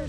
Abi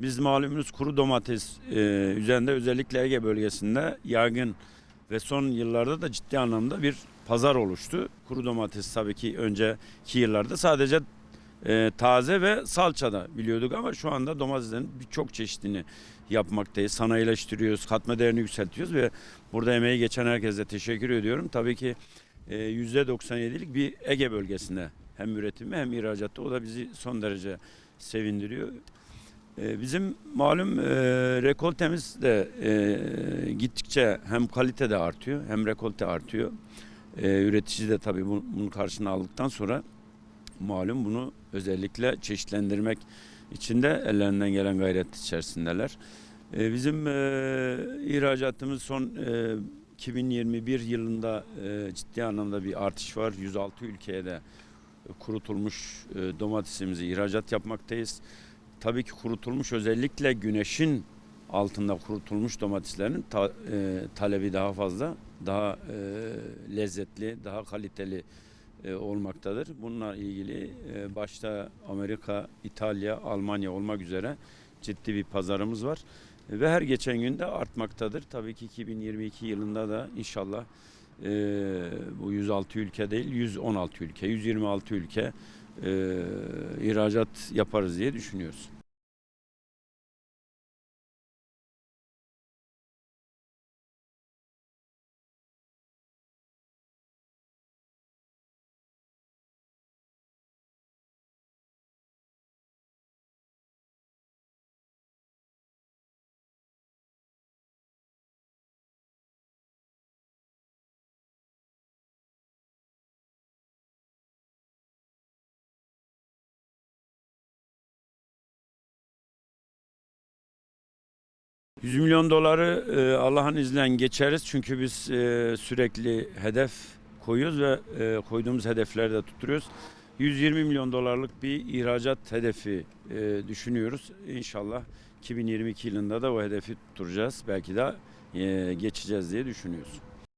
Biz malumunuz kuru domates e, üzerinde özellikle Ege bölgesinde yaygın ve son yıllarda da ciddi anlamda bir pazar oluştu. Kuru domates tabii ki önceki yıllarda sadece e, taze ve salçada biliyorduk ama şu anda domateslerin birçok çeşidini yapmaktayız. Sanayileştiriyoruz, katma değerini yükseltiyoruz ve burada emeği geçen herkese teşekkür ediyorum. Tabii ki e, %97'lik bir Ege bölgesinde hem üretimi hem ihracatta o da bizi son derece sevindiriyor. Ee, Bizim malum e, rekoltemiz de e, gittikçe hem kalitede artıyor hem rekolte artıyor. E, üretici de tabii bu- bunun karşını aldıktan sonra malum bunu özellikle çeşitlendirmek için de ellerinden gelen gayret içerisindeler. E, bizim e, ihracatımız son e, 2021 yılında e, ciddi anlamda bir artış var. 106 ülkeye de kurutulmuş e, domatesimizi ihracat yapmaktayız. Tabii ki kurutulmuş özellikle güneşin altında kurutulmuş domateslerin ta- e, talebi daha fazla, daha e, lezzetli, daha kaliteli e, olmaktadır. Bununla ilgili e, başta Amerika, İtalya, Almanya olmak üzere ciddi bir pazarımız var. Ve her geçen gün de artmaktadır. Tabii ki 2022 yılında da inşallah e, bu 106 ülke değil 116 ülke, 126 ülke e, ihracat yaparız diye düşünüyoruz. ...100 milyon doları e, Allah'ın izniyle geçeriz. Çünkü biz e, sürekli hedef koyuyoruz ve e, koyduğumuz hedefleri de tutturuyoruz. 120 milyon dolarlık bir ihracat hedefi e, düşünüyoruz. İnşallah 2022 yılında da o hedefi tutturacağız. Belki de e, geçeceğiz diye düşünüyoruz.